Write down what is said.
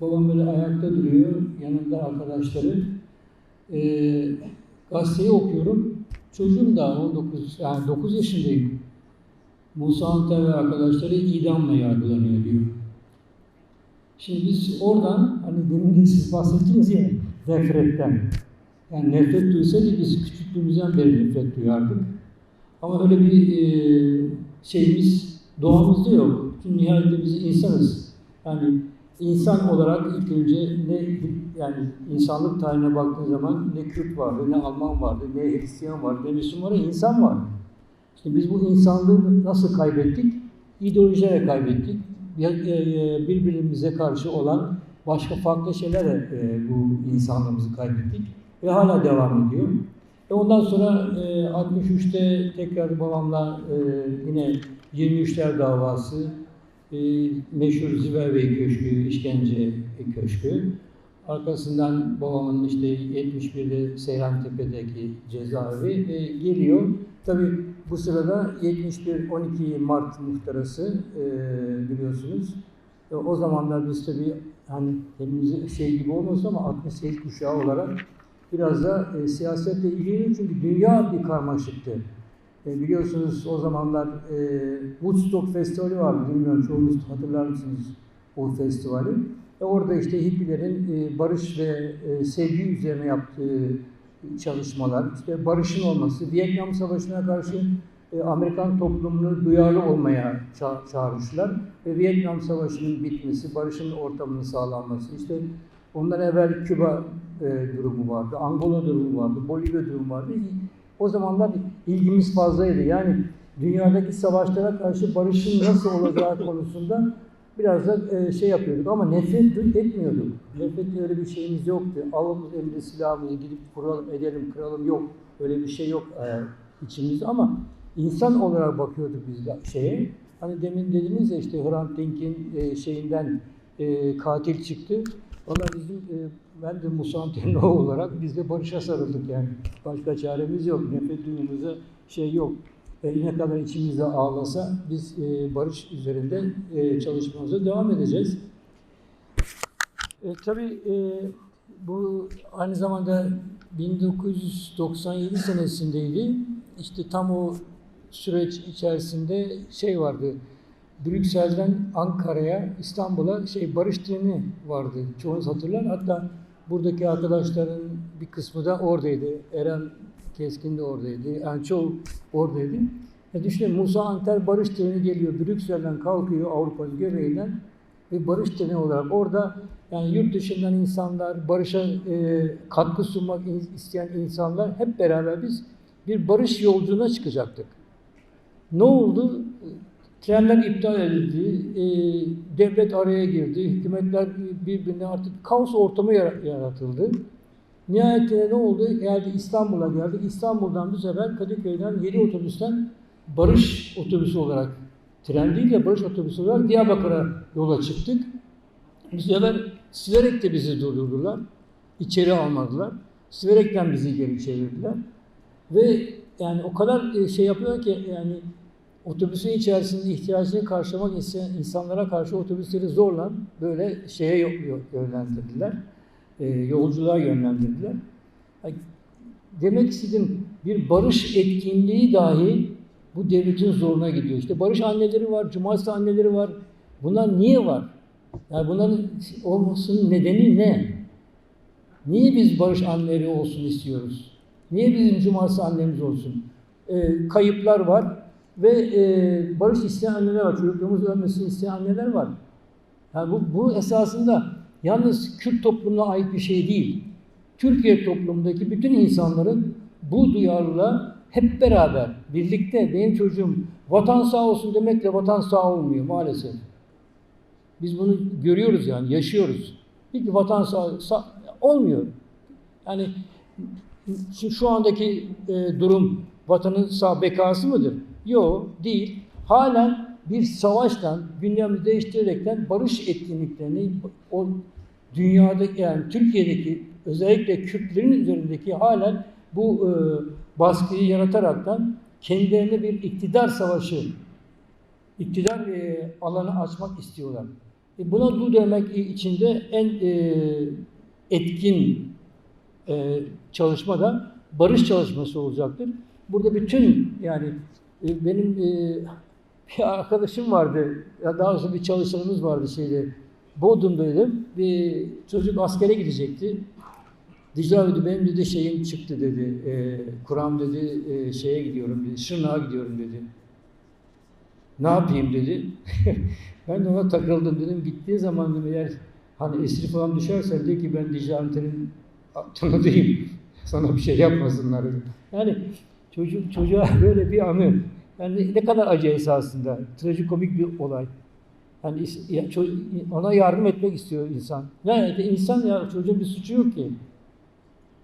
Babam böyle ayakta duruyor, yanında arkadaşları. Ee, gazeteyi okuyorum. Çocuğum da 19, yani 9 yaşındayım. Musa Anter ve arkadaşları idamla yargılanıyor diyor. Şimdi biz oradan, hani demin de siz bahsettiniz ya, nefretten. Yani nefret duysaydık biz küçüklüğümüzden beri nefret duyardık. Ama öyle bir e, şeyimiz doğamızda yok. Çünkü nihayetinde biz insanız. Yani insan olarak ilk önce ne yani insanlık tarihine baktığın zaman ne Kürt vardı, ne Alman vardı, ne Hristiyan vardı, ne Müslüman vardı, insan vardı. İşte biz bu insanlığı nasıl kaybettik? İdeolojilerle kaybettik. E, e, Birbirimize karşı olan başka farklı şeylerle e, bu insanlığımızı kaybettik. Ve hala devam ediyor. Ve ondan sonra e, 63'te tekrar babamla yine 23'ler davası, e, meşhur Ziverbey Köşkü, işkence köşkü. Arkasından babamın işte 71'de Seyrantepe'deki cezaevi e, geliyor. Tabii bu sırada 71 12 Mart muhtarası e, biliyorsunuz. E, o zamanlar biz tabii hani hepimiz şey gibi olmasın ama 68 kuşağı olarak biraz da e, siyasetle ilgili çünkü dünya bir karmaşıktı. E, biliyorsunuz o zamanlar e, Woodstock Festivali vardı. Bilmiyorum çoğunuz hatırlar mısınız o festivali? E, orada işte hippilerin e, barış ve e, sevgi üzerine yaptığı çalışmalar, işte barışın olması, Vietnam Savaşı'na karşı e, Amerikan toplumunu duyarlı olmaya ça- çağırmışlar. Ve Vietnam Savaşı'nın bitmesi, barışın ortamının sağlanması, işte ondan evvel Küba e, durumu vardı, Angola durumu vardı, Bolivya durumu vardı. O zamanlar ilgimiz fazlaydı. Yani dünyadaki savaşlara karşı barışın nasıl olacağı konusunda biraz da e, şey yapıyorduk ama nefret du- etmiyorduk. Nefret öyle bir şeyimiz yoktu. Alalım elinde silahımızı gidip vuralım, edelim, kıralım yok. Öyle bir şey yok e, içimizde ama insan olarak bakıyorduk biz de şeye. Hani demin dediniz ya işte Hrant Dink'in e, şeyinden katil çıktı. Valla bizim e, ben de Musa Anten'in oğlu olarak biz de barışa sarıldık yani. Başka çaremiz yok. Nefret duymamıza şey yok. E, ne kadar içimizde ağlasa biz e, barış üzerinde e, çalışmamıza devam edeceğiz. E, tabii e, bu aynı zamanda 1997 senesindeydi. İşte tam o süreç içerisinde şey vardı. Brüksel'den Ankara'ya, İstanbul'a şey barış treni vardı. Çoğunuz hatırlar. Hatta buradaki arkadaşların bir kısmı da oradaydı. Eren Keskin de oradaydı. Çoğu oradaydı. E düşünün Musa Anter barış treni geliyor. Brüksel'den kalkıyor Avrupa'nın göbeğinden ve barış treni olarak orada yani yurt dışından insanlar, barışa e, katkı sunmak isteyen insanlar hep beraber biz bir barış yolculuğuna çıkacaktık. Ne oldu? Trenler iptal edildi, e, devlet araya girdi, hükümetler birbirine artık kaos ortamı yara- yaratıldı. Nihayetinde ne oldu? Geldi İstanbul'a geldik. İstanbul'dan bu sefer Kadıköy'den 7 otobüsten barış otobüsü olarak, tren değil de barış otobüsü olarak Diyarbakır'a yola çıktık. Bu sefer Siverek'te bizi durdurdular. İçeri almadılar. Siverek'ten bizi geri çevirdiler. Ve yani o kadar e, şey yapıyor ki yani otobüsün içerisinde ihtiyacını karşılamak isteyen insanlara karşı otobüsleri zorla böyle şeye yönlendirdiler. E, yolculuğa yönlendirdiler. Demek istedim bir barış etkinliği dahi bu devletin zoruna gidiyor. İşte barış anneleri var, cumartesi anneleri var. Bunlar niye var? Yani bunların olmasının nedeni ne? Niye biz barış anneleri olsun istiyoruz? Niye bizim cumartesi annemiz olsun? Ee, kayıplar var ve e, barış isteyen anneler var. Çocuklarımız ölmesini isteyen anneler var. Yani bu, bu esasında yalnız Kürt toplumuna ait bir şey değil. Türkiye toplumundaki bütün insanların bu duyarlılığa hep beraber, birlikte benim çocuğum vatan sağ olsun demekle vatan sağ olmuyor maalesef. Biz bunu görüyoruz yani, yaşıyoruz. Peki vatan sağ, sağ- olmuyor. Yani şu andaki e, durum vatanın sağ bekası mıdır? Yok, değil. Halen bir savaştan, gündemi değiştirerekten barış etkinliklerini o dünyada yani Türkiye'deki özellikle Kürtlerin üzerindeki halen bu e, baskıyı yarataraktan kendilerine bir iktidar savaşı, iktidar e, alanı açmak istiyorlar. E, Buna dur demek içinde en e, etkin e, çalışma da barış çalışması olacaktır. Burada bütün yani e, benim e, bir arkadaşım vardı, ya daha doğrusu bir çalışanımız vardı şeyde, Bodrum'daydım. Bir çocuk askere gidecekti. Dicle abi benim dedi şeyim çıktı dedi. E, Kur'an dedi e, şeye gidiyorum dedi. Şırnağa gidiyorum dedi. Ne yapayım dedi. ben de ona takıldım dedim. Gittiği zaman dedim eğer hani esir falan düşersen de ki ben Dicle Anten'in tanıdığım. Sana bir şey yapmasınlar dedim. Yani çocuk çocuğa böyle bir anı. Yani ne kadar acı esasında. Trajikomik bir olay. Yani ona yardım etmek istiyor insan. Yani insan ya çocuğun bir suçu yok ki.